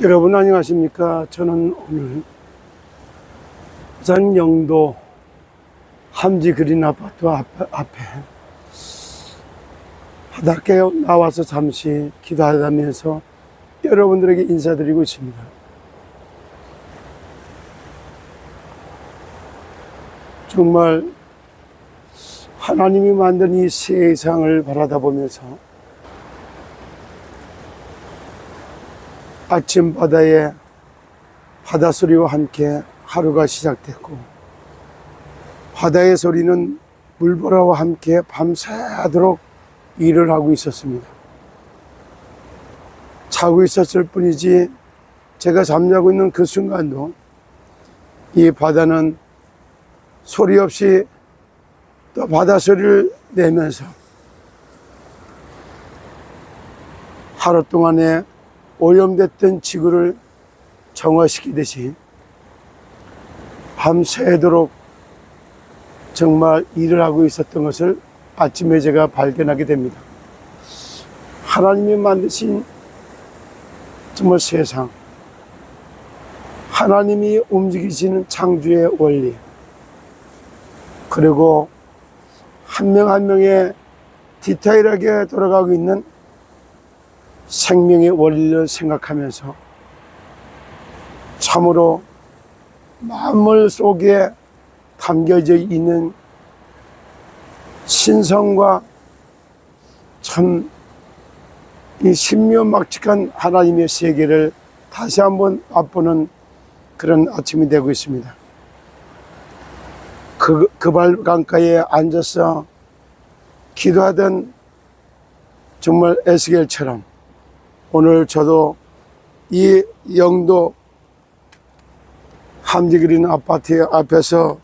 여러분 안녕하십니까? 저는 오늘 부산 영도 함지 그린 아파트 앞, 앞에 바닷가에 나와서 잠시 기도하면서 여러분들에게 인사드리고 있습니다. 정말 하나님이 만든 이 세상을 바라다 보면서 아침 바다에 바다 소리와 함께 하루가 시작됐고 바다의 소리는 물보라와 함께 밤새도록 일을 하고 있었습니다. 자고 있었을 뿐이지 제가 잠자고 있는 그 순간도 이 바다는 소리 없이 또 바다 소리를 내면서 하루 동안에 오염됐던 지구를 정화시키듯이 밤새도록 정말 일을 하고 있었던 것을 아침에 제가 발견하게 됩니다. 하나님이 만드신 정말 세상, 하나님이 움직이시는 창조의 원리, 그리고 한 명한 명의 디테일하게 돌아가고 있는 생명의 원리를 생각하면서 참으로 만물 속에 담겨져 있는 신성과 참 이 신묘막측한 하나님의 세계를 다시 한번 맛보는 그런 아침이 되고 있습니다. 그, 그 발 강가에 앉아서 기도하던 정말 에스겔처럼 오늘 저도 이 영도 함지 그린 아파트 앞에서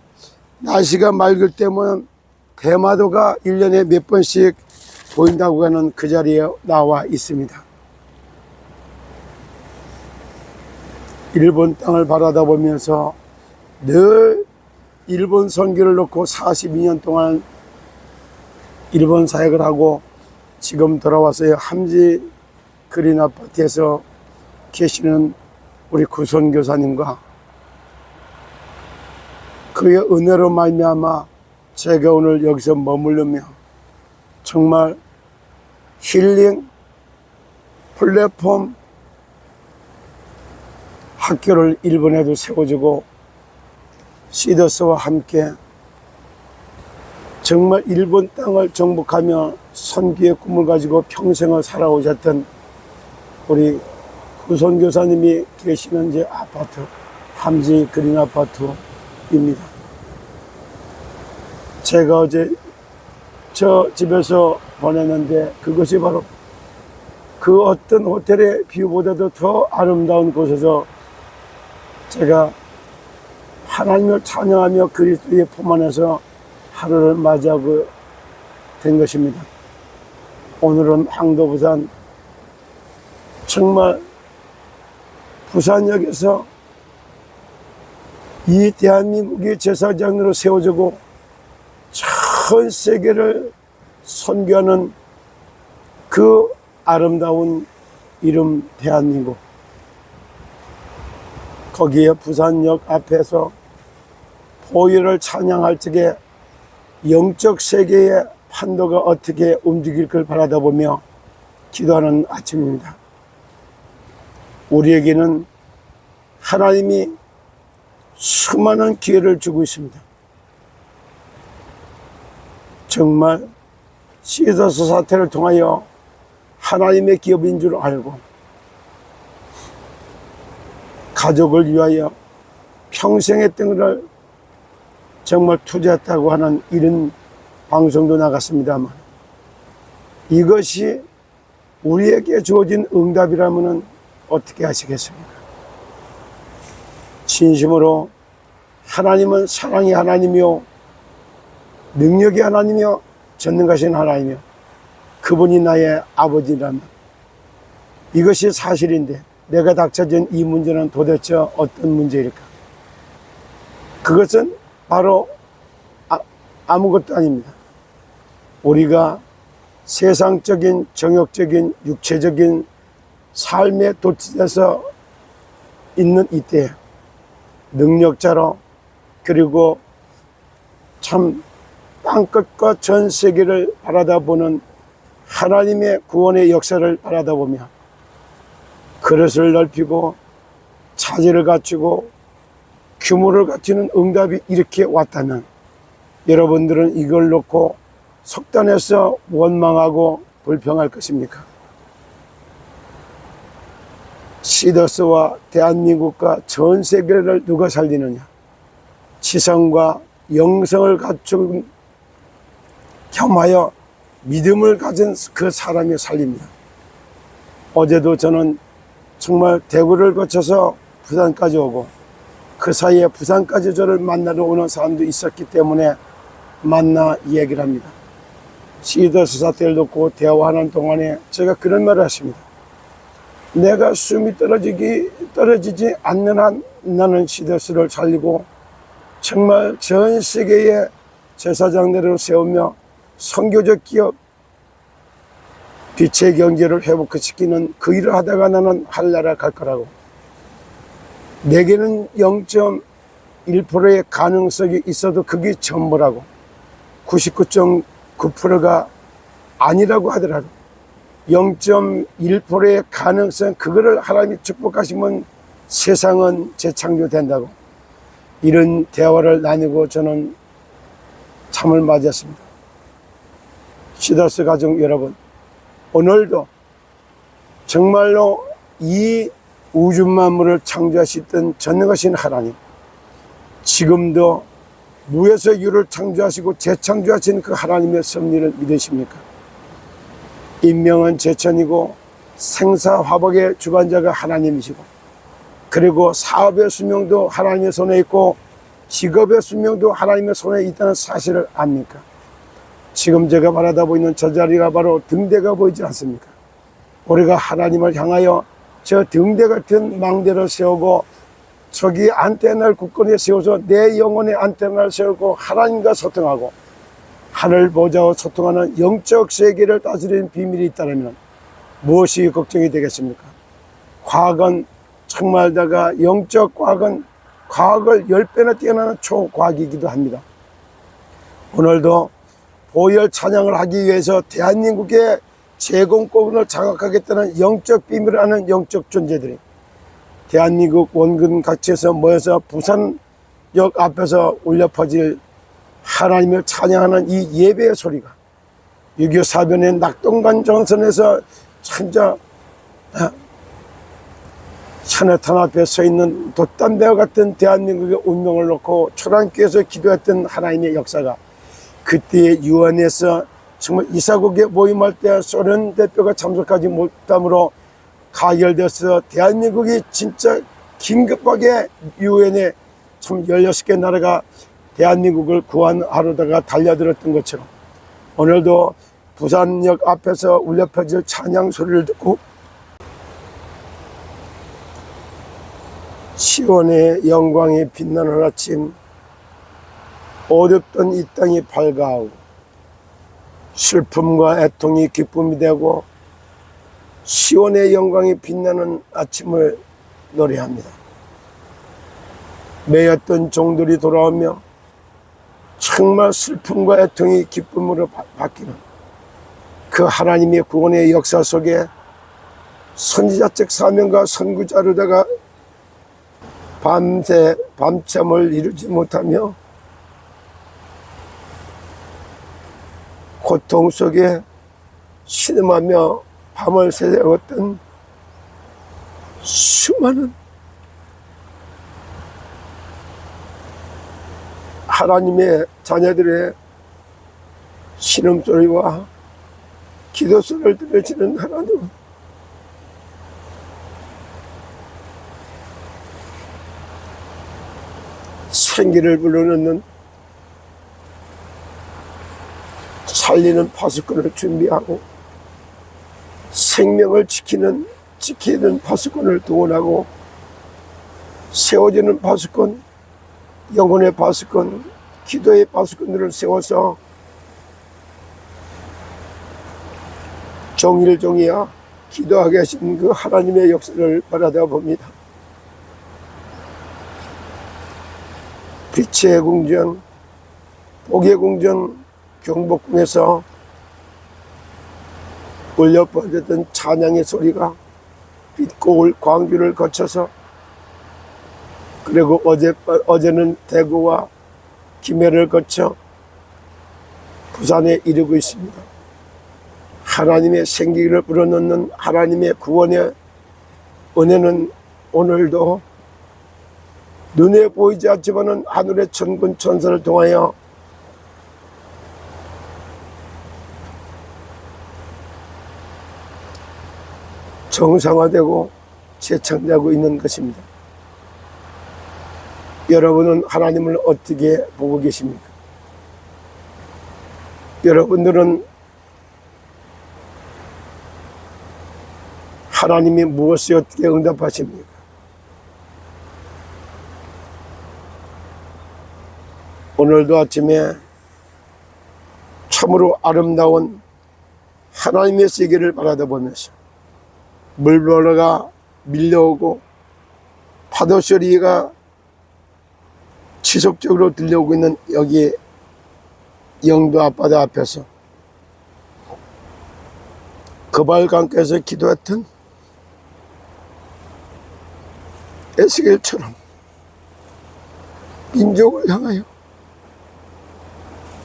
날씨가 맑을 때면 대마도가 1년에 몇 번씩 보인다고 하는 그 자리에 나와 있습니다. 일본 땅을 바라다 보면서 늘 일본 선교를 놓고 42년 동안 일본 사역을 하고 지금 돌아와서 함지 그린 아파트에서 계시는 우리 구선 교사님과 그의 은혜로 말미암아 제가 오늘 여기서 머무르며 정말 힐링 플랫폼 학교를 일본에도 세워주고 시더스와 함께 정말 일본 땅을 정복하며 선기의 꿈을 가지고 평생을 살아오셨던 우리 후손 교사님이 계시는 이제 아파트 함지 그린 아파트입니다. 제가 어제 저 집에서 보냈는데 그것이 바로 그 어떤 호텔의 뷰보다도 더 아름다운 곳에서 제가 하나님을 찬양하며 그리스도의 품 안에서 하루를 맞이하고 된 것입니다. 오늘은 항도부산 정말 부산역에서 이 대한민국이 제사장으로 세워지고 전 세계를 선교하는 그 아름다운 이름 대한민국 거기에 부산역 앞에서 보혈을 찬양할 적에 영적 세계의 판도가 어떻게 움직일 걸 바라다 보며 기도하는 아침입니다. 우리에게는 하나님이 수많은 기회를 주고 있습니다. 정말 시더스 사태를 통하여 하나님의 기업인 줄 알고 가족을 위하여 평생의 등을 정말 투자했다고 하는 이런 방송도 나갔습니다만 이것이 우리에게 주어진 응답이라면 어떻게 하시겠습니까? 진심으로 하나님은 사랑의 하나님이요 능력의 하나님이요 전능하신 하나님이요 그분이 나의 아버지라면 이것이 사실인데 내가 닥쳐진 이 문제는 도대체 어떤 문제일까? 그것은 바로 아, 아무것도 아닙니다. 우리가 세상적인 정욕적인 육체적인 삶의 도취에서 있는 이때 능력자로 그리고 참 땅끝과 전 세계를 바라다보는 하나님의 구원의 역사를 바라다보며 그릇을 넓히고 차지를 갖추고 규모를 갖추는 응답이 이렇게 왔다면 여러분들은 이걸 놓고 속단해서 원망하고 불평할 것입니까? 시더스와 대한민국과 전 세계를 누가 살리느냐? 지성과 영성을 갖춘 겸하여 믿음을 가진 그 사람이 살립니다. 어제도 저는 정말 대구를 거쳐서 부산까지 오고 그 사이에 부산까지 저를 만나러 오는 사람도 있었기 때문에 만나 얘기를 합니다. 시더스 사태를 놓고 대화하는 동안에 제가 그런 말을 하십니다. 내가 숨이 떨어지기, 떨어지지 않는 한 나는 시더스를 살리고 정말 전 세계의 제사장들을 세우며 선교적 기업, 빛의 경제를 회복시키는 그 일을 하다가 나는 한나라 갈 거라고. 내게는 0.1%의 가능성이 있어도 그게 전부라고. 99.9%가 아니라고 하더라도 0.1%의 가능성, 그거를 하나님이 축복하시면 세상은 재창조된다고. 이런 대화를 나누고 저는 참을 맞았습니다. 시더스 가족 여러분, 오늘도 정말로 이 우주 만물을 창조하시던 전능하신 하나님, 지금도 무에서 유를 창조하시고 재창조하신 그 하나님의 섭리를 믿으십니까? 인명은 제천이고 생사 화복의 주관자가 하나님이시고 그리고 사업의 수명도 하나님의 손에 있고 직업의 수명도 하나님의 손에 있다는 사실을 압니까? 지금 제가 바라다 보이는 저 자리가 바로 등대가 보이지 않습니까? 우리가 하나님을 향하여 저 등대 같은 망대를 세우고 저기 안테나를 굳건히 세워서 내 영혼의 안테나를 세우고 하나님과 소통하고 하늘 보좌와 소통하는 영적 세계를 다스리는 비밀이 있다면 무엇이 걱정이 되겠습니까? 과학은 정말다가 영적 과학은 과학을 열 배나 뛰어나는 초과학이기도 합니다. 오늘도 보혈 찬양을 하기 위해서 대한민국의 제공권을 장악하겠다는 영적 비밀을 아는 영적 존재들이 대한민국 원근 각지에서 모여서 부산역 앞에서 울려 퍼질 하나님을 찬양하는 이 예배의 소리가 6.25 사변의 낙동강 정선에서 참자 차네탄 앞에 서 있는 돛담배와 같은 대한민국의 운명을 놓고 초단교에서 기도했던 하나님의 역사가 그때의 유엔에서 정말 이사국에 모임할 때 소련 대표가 참석하지 못함으로 가결돼서 대한민국이 진짜 긴급하게 유엔에 참 16개 나라가 대한민국을 구한하려다가 달려들었던 것처럼 오늘도 부산역 앞에서 울려 퍼질 찬양 소리를 듣고 시온의 영광이 빛나는 아침 어둡던 이 땅이 밝아오고 슬픔과 애통이 기쁨이 되고 시온의 영광이 빛나는 아침을 노래합니다. 매였던 종들이 돌아오며 정말 슬픔과 애통이 기쁨으로 바, 바뀌는 그 하나님의 구원의 역사 속에 선지자적 사명과 선구자로다가 밤새 밤잠을 이루지 못하며 고통 속에 신음하며 밤을 새웠던 수많은 하나님의 자녀들의 신음소리와 기도소리를 들으시는 하나님. 생기를 불러넣는 살리는 파수꾼을 준비하고 생명을 지키는 지키는 파수꾼을 동원하고 세워지는 파수꾼 영혼의 바스건, 기도의 바스건들을 세워서 종일 종이야 기도하게 하신 그 하나님의 역사를 바라다 봅니다. 빛의 궁전, 복의 궁전, 경복궁에서 울려 퍼졌던 찬양의 소리가 빛고울 광주를 거쳐서 그리고 어제 어제는 대구와 김해를 거쳐 부산에 이르고 있습니다. 하나님의 생기를 불어넣는 하나님의 구원의 은혜는 오늘도 눈에 보이지 않지만은 하늘의 천군 천사를 통하여 정상화되고 재창자하고 있는 것입니다. 여러분은 하나님을 어떻게 보고 계십니까? 여러분들은 하나님이 무엇을 어떻게 응답하십니까? 오늘도 아침에 참으로 아름다운 하나님의 세계를 바라다 보면서 물보라가 밀려오고 파도 소리가 지속적으로 들려오고 있는 여기 영도 앞바다 앞에서 그발강께서 기도했던 에스겔처럼 민족을 향하여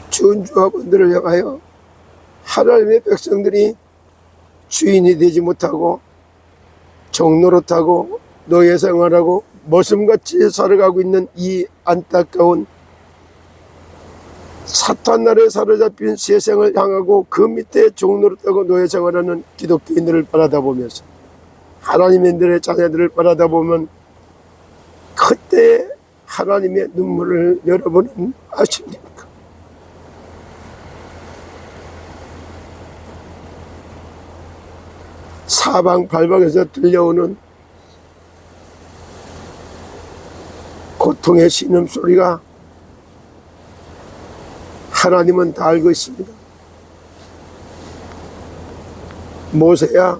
준주하분들을 향하여 하나님의 백성들이 주인이 되지 못하고 종노릇하고 노예 생활하고 머슴같이 살아가고 있는 이 안타까운 사탄 나라에 사로잡힌 세상을 향하고 그 밑에 종노릇하고 노예 생활하는 기독교인들을 바라다보면서 하나님의 자녀들을 바라다보면 그때 하나님의 눈물을 여러분은 아십니까? 사방팔방에서 들려오는 고통의 신음소리가 하나님은 다 알고 있습니다. 모세야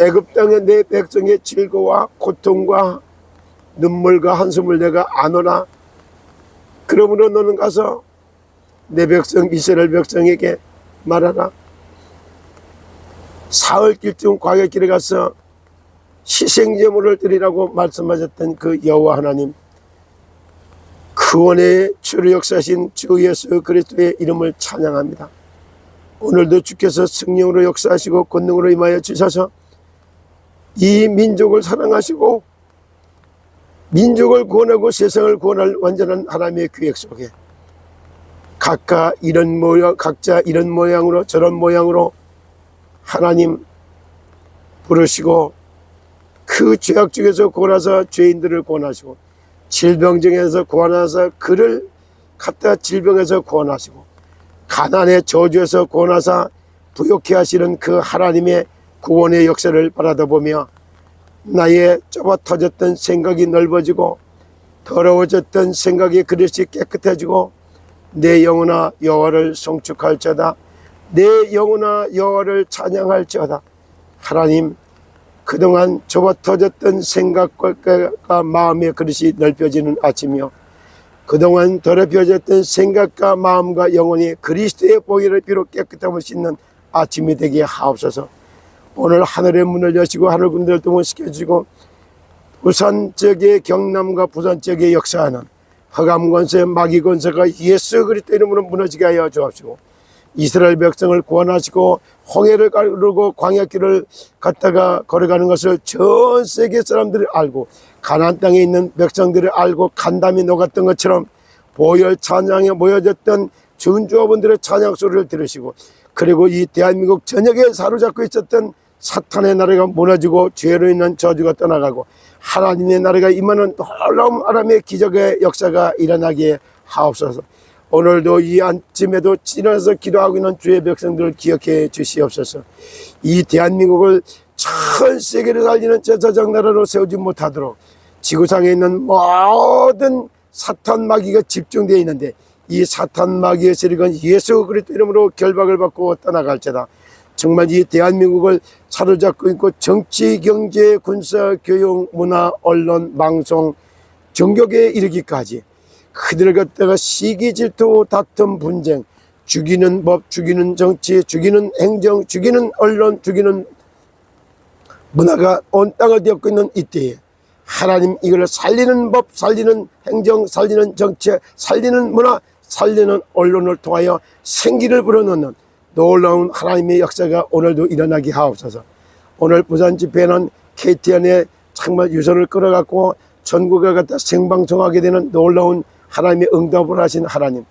애굽 땅의 내 백성의 질고와 고통과 눈물과 한숨을 내가 아노라 그러므로 너는 가서 내 백성 이스라엘 백성에게 말하라 사흘 길쯤 광야 길에 가서 희생제물을 드리라고 말씀하셨던 그 여호와 하나님 그원의 주로 역사하신 주 예수 그리스도의 이름을 찬양합니다. 오늘도 주께서 성령으로 역사하시고 권능으로 임하여 주셔서 이 민족을 사랑하시고 민족을 구원하고 세상을 구원할 완전한 하나님의 계획 속에 각각 이런 모양, 각자 이런 모양으로 저런 모양으로 하나님 부르시고 그 죄악 중에서 구원하사 죄인들을 구원하시고 질병 중에서 구원하사 그를 갖다 질병에서 구원하시고 가난의 저주에서 구원하사 부욕해 하시는 그 하나님의 구원의 역사를 바라다 보며 나의 좁아 터졌던 생각이 넓어지고 더러워졌던 생각이 그릇이 깨끗해지고 내 영혼아 여호와를 송축할지어다. 내 영혼아 여호와를 찬양할지어다. 하나님 그동안 좁아 터졌던 생각과 마음의 그릇이 넓혀지는 아침이요. 그동안 더럽혀졌던 생각과 마음과 영혼이 그리스도의 보혈을 비롯 깨끗함을 씻는 아침이 되게 하옵소서. 오늘 하늘의 문을 여시고 하늘 군대를 동원시켜주고 부산 쪽의 경남과 부산 쪽에 역사하는 허감 권세 마귀 권세가 예수 그리스도 이름으로 무너지게 하여 주옵시고 이스라엘 백성을 구원하시고 홍해를 가르고 광야길을 갔다가 걸어가는 것을 전 세계 사람들이 알고 가나안 땅에 있는 백성들이 알고 간담이 녹았던 것처럼 보혈 찬양에 모여졌던 준주어분들의 찬양 소리를 들으시고 그리고 이 대한민국 전역에 사로잡고 있었던 사탄의 나라가 무너지고 죄로 인한 저주가 떠나가고 하나님의 나라가 임하는 놀라운 하나님의 기적의 역사가 일어나게 하옵소서. 오늘도 이 아침에도 찌르서 기도하고 있는 주의 백성들을 기억해 주시옵소서. 이 대한민국을 전 세계를 살리는 제사장 나라로 세우지 못하도록 지구상에 있는 모든 사탄 마귀가 집중되어 있는데 이 사탄 마귀의 세력은 예수 그리스도 이름으로 결박을 받고 떠나갈지다. 정말 이 대한민국을 사로잡고 있고 정치, 경제, 군사, 교육, 문화, 언론, 방송 정교계에 이르기까지 그들을 갖다가 시기 질투 다툼 분쟁 죽이는 법 죽이는 정치 죽이는 행정 죽이는 언론 죽이는 문화가 온 땅을 뒤엎고 있는 이때에 하나님 이걸 살리는 법 살리는 행정 살리는 정치 살리는 문화 살리는 언론을 통하여 생기를 불어넣는 놀라운 하나님의 역사가 오늘도 일어나게 하옵소서. 오늘 부산 집회는 KTN의 정말 유선을 끌어갖고 전국에 갖다 생방송하게 되는 놀라운 하나님의 응답을 하신 하나님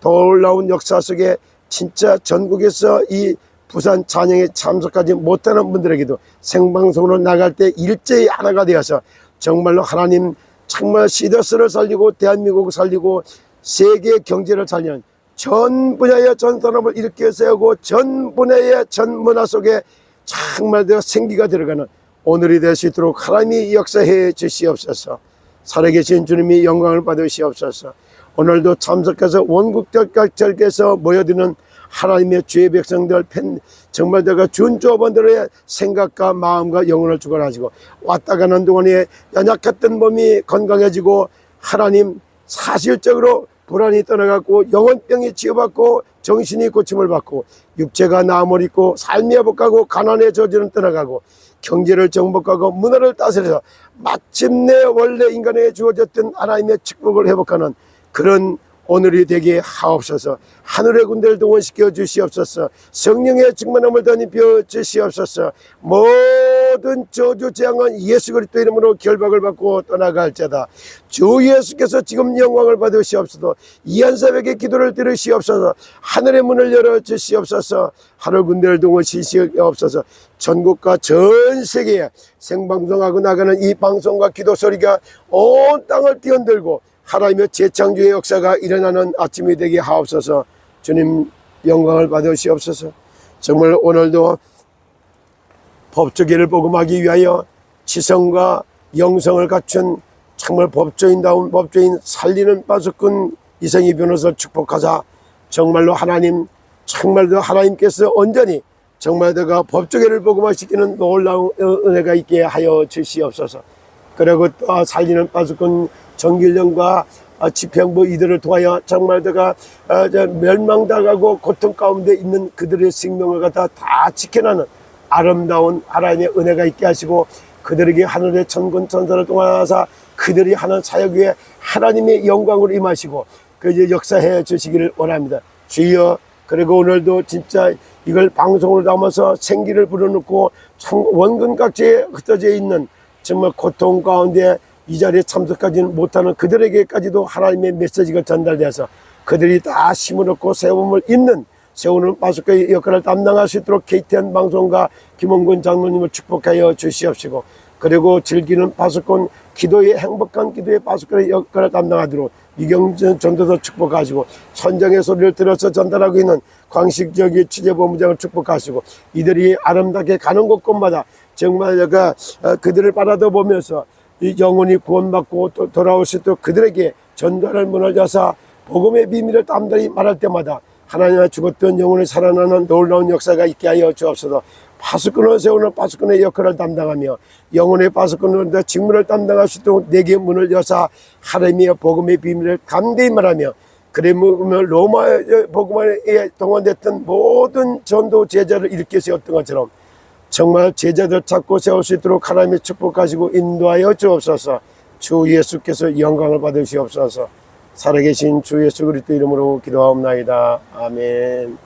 놀라운 역사 속에 진짜 전국에서 이 부산 찬양에 참석하지 못하는 분들에게도 생방송으로 나갈 때 일제히 하나가 되어서 정말로 하나님 정말 시더스를 살리고 대한민국을 살리고 세계 경제를 살리는 전 분야의 전 산업을 일으켜 세우고 전 분야의 전 문화 속에 정말 내가 생기가 들어가는 오늘이 될 수 있도록 하나님이 역사해 주시옵소서 살아계신 주님이 영광을 받으시옵소서. 오늘도 참석해서 원국절께서 모여드는 하나님의 주의 백성들 팬 정말 내가 준조원들의 생각과 마음과 영혼을 주관하시고 왔다 가는 동안에 연약했던 몸이 건강해지고 하나님 사실적으로 불안이 떠나갔고 영혼병이 치유받고 정신이 고침을 받고 육체가 나음을 입고 삶이 회복하고 가난의 저주는 떠나가고 경제를 정복하고 문화를 다스려서 마침내 원래 인간에게 주어졌던 하나님의 축복을 회복하는 그런 오늘이 되게 하옵소서. 하늘의 군대를 동원시켜 주시옵소서. 성령의 충만함을 더 입혀 주시옵소서. 모든 저주 재앙은 예수 그리스도 이름으로 결박을 받고 떠나갈자다. 주 예수께서 지금 영광을 받으시옵소서. 이한사백의 기도를 들으시옵소서. 하늘의 문을 열어 주시옵소서. 하늘 군대를 동원시키옵소서. 전국과 전 세계에 생방송하고 나가는 이 방송과 기도 소리가 온 땅을 뛰어들고 하나님의 재창조의 역사가 일어나는 아침이 되게 하옵소서. 주님 영광을 받으시옵소서. 정말 오늘도 법조계를 복음하기 위하여 지성과 영성을 갖춘 정말 법조인다운 법조인 살리는 빠졌군 이성희 변호사를 축복하자 정말로 하나님 정말로 하나님께서 온전히 정말 내가 법조계를 복음화시키는 놀라운 은혜가 있게 하여 주시옵소서 그리고 또 살리는 빠졌군 정길령과 아, 집행부 이들을 통하여 정말 내가 아, 저 멸망당하고 고통 가운데 있는 그들의 생명을 갖다 다 지켜나는 아름다운 하나님의 은혜가 있게 하시고 그들에게 하늘의 천군 천사를 통하사 그들이 하는 사역 위에 하나님의 영광으로 임하시고 그 이제 역사해 주시기를 원합니다. 주여 그리고 오늘도 진짜 이걸 방송을 담아서 생기를 불어넣고 참 원근 각지에 흩어져 있는 정말 고통 가운데 이 자리에 참석하지는 못하는 그들에게까지도 하나님의 메시지가 전달돼서 그들이 다 힘을 얻고 세움을 잇는 세우는 마스크의 역할을 담당할 수 있도록 KTN 방송과 김원근 장로님을 축복하여 주시옵시고 그리고 즐기는 파수꾼 기도의 행복한 기도의 파수꾼의 역할을 담당하도록 이경전 전도사 축복하시고 선정의 소리를 들어서 전달하고 있는 광식적인 취재본부장을 축복하시고 이들이 아름답게 가는 곳곳마다 정말 내가 어, 그들을 바라다 보면서 이 영혼이 구원받고 또 돌아올 수 있도록 그들에게 전달할 문을 여사 복음의 비밀을 담당히 말할 때마다 하나님의 죽었던 영혼을 살아나는 놀라운 역사가 있게 하여 주옵소서. 파수꾼을 세우는 파수꾼의 역할을 담당하며 영혼의 파수꾼을 직무를 담당할 수 있도록 내게 문을 여사 하나님의 복음의 비밀을 담대히 말하며 그러면 로마의 복음에 동원됐던 모든 전도 제자를 일으켜 세웠던 것처럼 정말 제자들 찾고 세울 수 있도록 하나님의 축복하시고 인도하여 주옵소서. 주 예수께서 영광을 받으시옵소서. 살아계신 주 예수 그리스도 이름으로 기도하옵나이다. 아멘